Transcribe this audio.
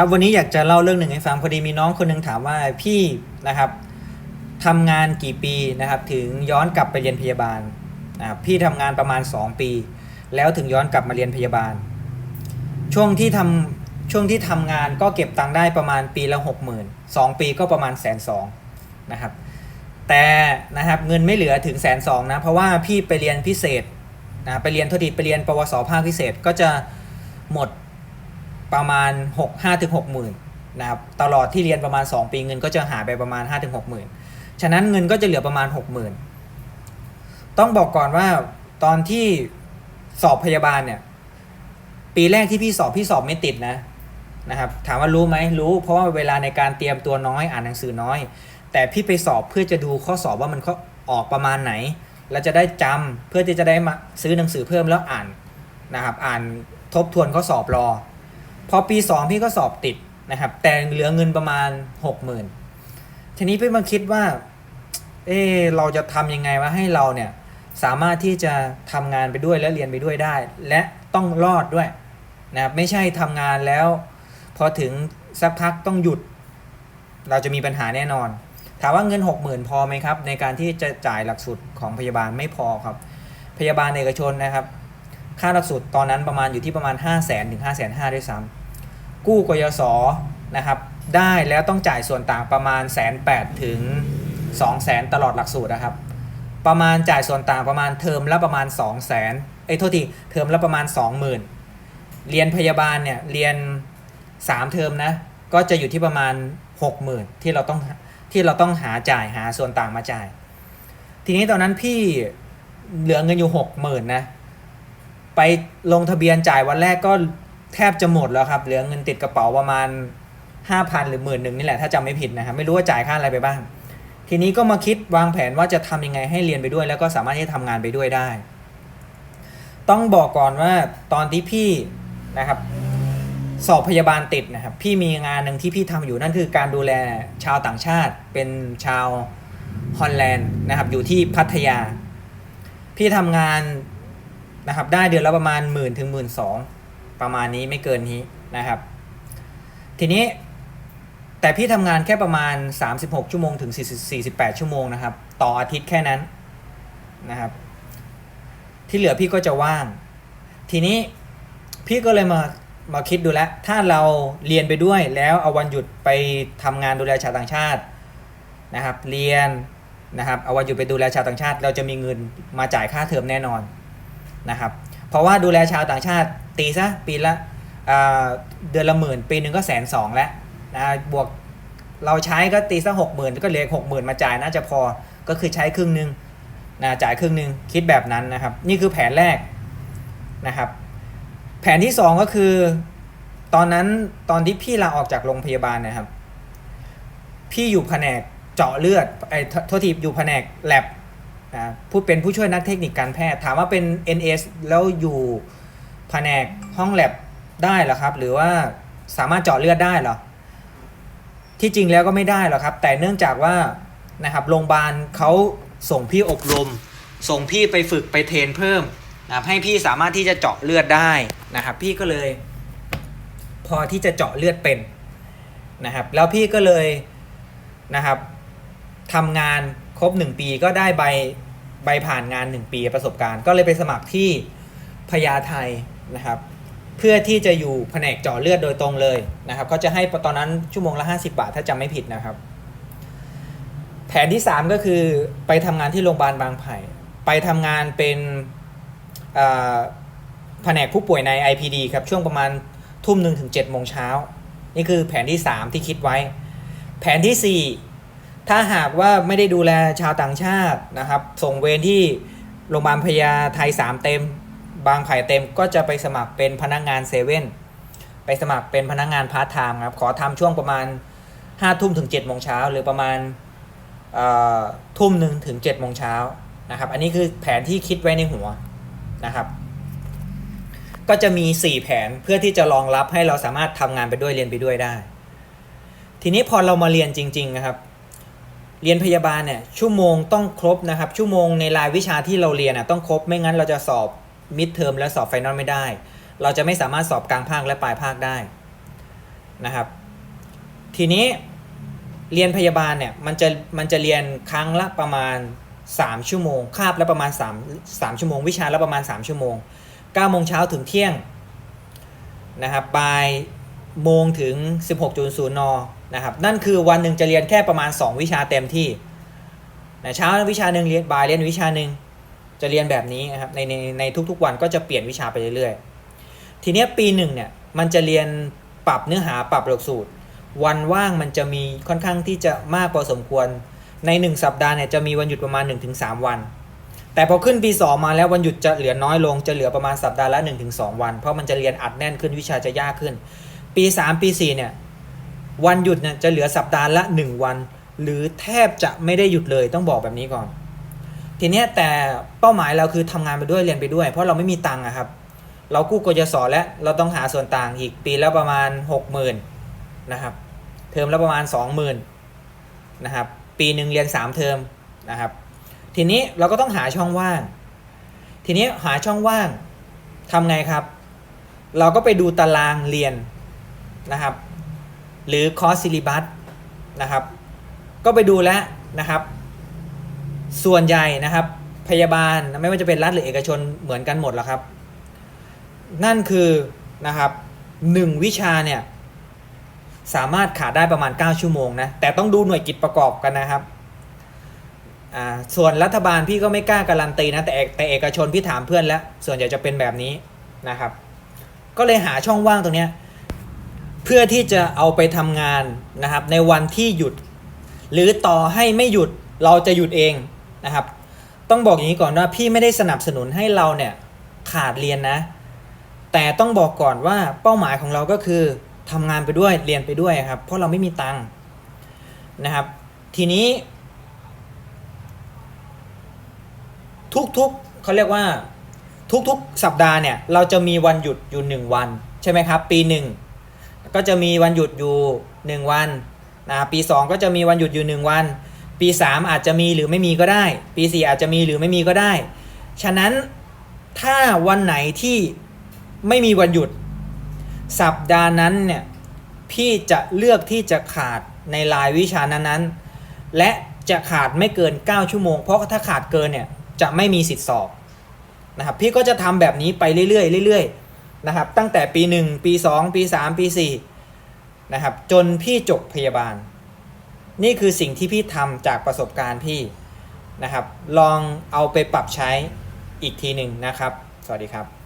ครับวันนี้อยากจะเล่าเรื่องหนึ่งให้ฟังพอดีมีน้องคนหนึงถามว่าพี่นะครับทำงานกี่ปีนะครับ ถึงย้อนกลับไปเรียนพยาบาลนะครับพี่ทำงานประมาณ 2 ปี แล้วถึงย้อนกลับมาเรียนพยาบาล ช่วงที่ทำช่วงที่ทำงานก็เก็บตังค์ได้ประมาณปีละหกหมื่นสองปีก็ประมาณแสนสองนะครับ แต่นะครับเงินไม่เหลือถึงแสนสองนะเพราะว่าพี่ไปเรียนพิเศษนะไปเรียนทษทีไปเรียนปวสภาคพิเศษก็จะหมด ประมาณ6 5ถึง6หมื่นนะครับตลอดที่เรียนประมาณ 2 ปีเงินก็จะหายไปประมาณ5ถึง6หมื่นฉะนั้นเงินก็จะเหลือประมาณ 6 0,000 ต้องบอกก่อนว่าตอนที่สอบพยาบาลเนี่ย ปีแรกที่พี่สอบพี่สอบไม่ติดนะนะครับถามว่ารู้ไหมรู้ เพราะว่าเวลาในการเตรียมตัวน้อยอ่านหนังสือน้อย แต่พี่ไปสอบเพื่อจะดูข้อสอบว่ามันข้อออกประมาณไหน แล้วจะได้จำเพื่อที่จะได้มาซื้อหนังสือเพิ่มแล้วอ่านนะครับ อ่านทบทวนข้อสอบรอ พอปี 2 พี่ก็สอบติดนะครับ แต่เหลือเงินประมาณ 60,000 ทีนี้พี่มาคิดว่า เออเราจะทำยังไงว่าให้เราเนี่ยสามารถที่จะทำงานไปด้วยและเรียนไปด้วยได้ และต้องรอดด้วยนะครับไม่ใช่ทำงานแล้ว พอถึงสักพักต้องหยุด เราจะมีปัญหาแน่นอน ถามว่าเงิน 60,000 พอไหมครับ ในการที่จะจ่ายหลักสูตรของพยาบาลไม่พอครับ พยาบาลเอกชนนะครับ ค่าหลักสูตรตอนนั้นประมาณอยู่ที่ประมาณ 5 0 0แสนถึง5 5 0 0 0ด้วยซ้ำกู้กยศนะครับได้แล้วต้องจ่ายส่วนต่างประมาณแสนแปดถึง2 0 0แสนตลอดหลักสูตรนะครับ ประมาณจ่ายส่วนต่างประมาณเทอมละประมาณ 2 0 0แสนเอ้ยโทษทีเทอมละประมาณ 20,000 เรียนพยาบาลเนี่ยเรียน 3 เทอมนะก็จะอยู่ที่ประมาณ 60,000 ที่เราต้องที่เราต้องหาจ่ายหาส่วนต่างมาจ่าย ทีนี้ตอนนั้นพี่เหลือเงินอยู่ 60,000นะ ไปลงทะเบียนจ่ายวันแรกก็แทบจะหมดแล้วครับ เหลือเงินติดกระเป๋าประมาณ 5,000 หรือหมื่นหนึ่งนี่แหละถ้าจำไม่ผิดนะครับไม่รู้ว่าจ่ายค่าอะไรไปบ้าง ทีนี้ก็มาคิดวางแผนว่าจะทำยังไงให้เรียนไปด้วย แล้วก็สามารถที่จะทำงานไปด้วยได้ ต้องบอกก่อนว่าตอนที่พี่นะครับสอบพยาบาลติดนะครับพี่มีงานหนึ่งที่พี่ทำอยู่นั่นคือการดูแลชาวต่างชาติ เป็นชาวฮอลแลนด์นะครับอยู่ที่พัทยา พี่ทำงาน นะครับ ได้เดือนละประมาณหมื่นถึงหมื่นสองประมาณนี้ไม่เกินนี้นะครับ ทีนี้แต่พี่ทำงานแค่ประมาณ 36 ชั่วโมงถึง 48 ชั่วโมงนะครับ ต่ออาทิตย์แค่นั้นนะครับ ที่เหลือพี่ก็จะว่าง ทีนี้พี่ก็เลยมามาคิดดูแล้ว ถ้าเราเรียนไปด้วยแล้วเอาวันหยุดไปทำงานดูแลชาวต่างชาตินะครับ เรียนนะครับ เอาวันหยุดไปดูแลชาวต่างชาติ เราจะมีเงินมาจ่ายค่าเทอมแน่นอน นะครับ เพราะว่าดูแลชาวต่างชาติตีซะปีละเเดือนละหมื่นปีหนึ่งก็แสนสองแล้วนะบวกเราใช้ก็ตีซะหกหมื่นก็เหลือหกหมื่นมาจ่ายน่าจะพอก็คือใช้ครึ่งหนึ่งนะจ่ายครึ่งหนึ่งคิดแบบนั้นนะครับ นี่คือแผนแรกนะครับ แผนที่สองก็คือ ตอนนั้นตอนที่พี่ลาออกจากโรงพยาบาลนะครับ พี่อยู่แผนกเจาะเลือดไอ้โทษทีอยู่แผนกแลบ ผู้เป็นผู้ช่วยนักเทคนิคการแพทย์ ถามว่าเป็น NS แล้วอยู่แผนกห้องแลบได้หรอครับ หรือว่าสามารถเจาะเลือดได้หรอ ที่จริงแล้วก็ไม่ได้หรอกครับ แต่เนื่องจากว่านะครับโรงพยาบาลเขาส่งพี่อบรม ส่งพี่ไปฝึกไปเทรนเพิ่มนะครับให้พี่สามารถที่จะเจาะเลือดได้นะครับ พี่ก็เลย พอที่จะเจาะเลือดเป็นนะครับ แล้วพี่ก็เลยนะครับ ทำงานครบ 1 ปีก็ได้ใบใบผ่านงาน 1 ปีประสบการณ์ ก็เลยไปสมัครที่พญาไทนะครับ เพื่อที่จะอยู่แผนกเจาะเลือดโดยตรงเลยนะครับเขาจะให้ตอนนั้นชั่วโมงละ 50 บาท ถ้าจำไม่ผิดนะครับ แผนที่ 3 ก็คือไปทำงานที่โรงพยาบาลบางไผ่ไปทำงานเป็นแผนกผู้ป่วยใน IPD ครับช่วงประมาณทุ่มหนึ่งถึง7จ็ดโมงเช้านี่คือแผนที่ 3 ที่คิดไว้ แผนที่ 4 ถ้าหากว่าไม่ได้ดูแลชาวต่างชาตินะครับ ส่งเวรที่โรงพยาบาลพญาไทย 3 เต็ม บางไผ่เต็มก็จะไปสมัครเป็นพนักงานเซเว่นไปสมัครเป็นพนักงานพาร์ทไทม์ครับ ขอทำช่วงประมาณ5ทุ่มถึง7โมงเช้าหรือประมาณเอ่อทุ่มหนึ่งถึง7โมงเช้านะครับ อันนี้คือแผนที่คิดไว้ในหัวนะครับ ก็จะมี 4 แผนเพื่อที่จะรองรับให้เราสามารถทำงานไปด้วยเรียนไปด้วยได้ ทีนี้พอเรามาเรียนจริง ๆ นะครับ เรียนพยาบาลเนี่ยชั่วโมงต้องครบนะครับชั่วโมงในรายวิชาที่เราเรียนน่ะต้องครบไม่งั้นเราจะสอบมิดเทอมและสอบไฟนอลไม่ได้ เราจะไม่สามารถสอบกลางภาคและปลายภาคได้นะครับ ทีนี้เรียนพยาบาลเนี่ยมันจะมันจะเรียนครั้งละประมาณ 3 ชั่วโมงคาบละประมาณ3 3ชั่วโมง วิชาละประมาณ 3 ชั่วโมง9โมงเช้าถึงเที่ยงนะครับบ่าย โมงถึง 16.00น นะครับ นั่นคือวันหนึ่งจะเรียนแค่ประมาณ 2 วิชาเต็มที่นะเช้าวิชาหนึ่งเรียนบ่ายเรียนวิชาหนึ่งจะเรียนแบบนี้นะครับในในในทุกๆวันก็จะเปลี่ยนวิชาไปเรื่อยๆ ทีเนี้ยปีหนึ่งเนี่ยมันจะเรียนปรับเนื้อหาปรับหลักสูตร วันว่างมันจะมีค่อนข้างที่จะมากพอสมควร ใน 1 สัปดาห์เนี่ยจะมีวันหยุดประมาณ 1-3 วัน แต่พอขึ้นปี2มาแล้ววันหยุดจะเหลือน้อยลงจะเหลือประมาณสัปดาห์ละ 1-2 วัน เพราะมันจะเรียนอัดแน่นขึ้นวิชาจะยากขึ้น ปี 3 ปี 4 เนี่ย วันหยุดเนี่ยจะเหลือสัปดาห์ละ 1 วัน หรือแทบจะไม่ได้หยุดเลยต้องบอกแบบนี้ก่อน ทีนี้แต่เป้าหมายเราคือทำงานไปด้วยเรียนไปด้วย เพราะเราไม่มีตังค์อะครับ เรากู้กยศและเราต้องหาส่วนต่างอีกปีละประมาณ 60,000นะครับ เทอมละประมาณ 20,000นะครับ ปีหนึ่งเรียน 3 เทอมนะครับ ทีนี้เราก็ต้องหาช่องว่าง ทีนี้หาช่องว่างทำไงครับ เราก็ไปดูตารางเรียน นะครับ หรือคอร์สซิลิบัสนะครับ ก็ไปดูแล้วนะครับ ส่วนใหญ่นะครับ พยาบาลไม่ว่าจะเป็นรัฐหรือเอกชนเหมือนกันหมดแล้วครับ นั่นคือนะครับหนึ่งวิชาเนี่ยสามารถขาดได้ประมาณ 9 ชั่วโมงนะแต่ต้องดูหน่วยกิจประกอบกันนะครับส่วนรัฐบาลพี่ก็ไม่กล้าการันตีนะแต่เอกแต่เอกชนพี่ถามเพื่อนแล้ว ส่วนใหญ่จะเป็นแบบนี้นะครับ ก็เลยหาช่องว่างตรงเนี้ย เพื่อที่จะเอาไปทำงานนะครับ ในวันที่หยุด หรือต่อให้ไม่หยุดเราจะหยุดเองนะครับ ต้องบอกอย่างนี้ก่อนว่าพี่ไม่ได้สนับสนุนให้เราเนี่ยขาดเรียนนะ แต่ต้องบอกก่อนว่าเป้าหมายของเราก็คือทำงานไปด้วยเรียนไปด้วยครับ เพราะเราไม่มีตังค์นะครับ ทีนี้ ทุกๆเขาเรียกว่าทุกๆ สัปดาห์เนี่ย เราจะมีวันหยุดอยู่หนึ่งวัน ใช่ไหมครับ ปีหนึ่ง ก็จะมีวันหยุดอยู่หนึ่งวันนะปีสองก็จะมีวันหยุดอยู่หนึ่งวัน ปีสามอาจจะมีหรือไม่มีก็ได้ ปีสี่อาจจะมีหรือไม่มีก็ได้ ฉะนั้นถ้าวันไหนที่ไม่มีวันหยุด สัปดาห์นั้นเนี่ยพี่จะเลือกที่จะขาดในรายวิชานั้นๆ และจะขาดไม่เกิน 9 ชั่วโมง เพราะถ้าขาดเกินเนี่ยจะไม่มีสิทธิ์สอบนะครับพี่ก็จะทำแบบนี้ไปเรื่อยๆเรื่อยๆ นะครับตั้งแต่ปี 1 ปี 2 ปี 3 ปี4นะครับจนพี่จบพยาบาล นี่คือสิ่งที่พี่ทำจากประสบการณ์พี่นะครับ ลองเอาไปปรับใช้อีกทีหนึ่งนะครับ สวัสดีครับ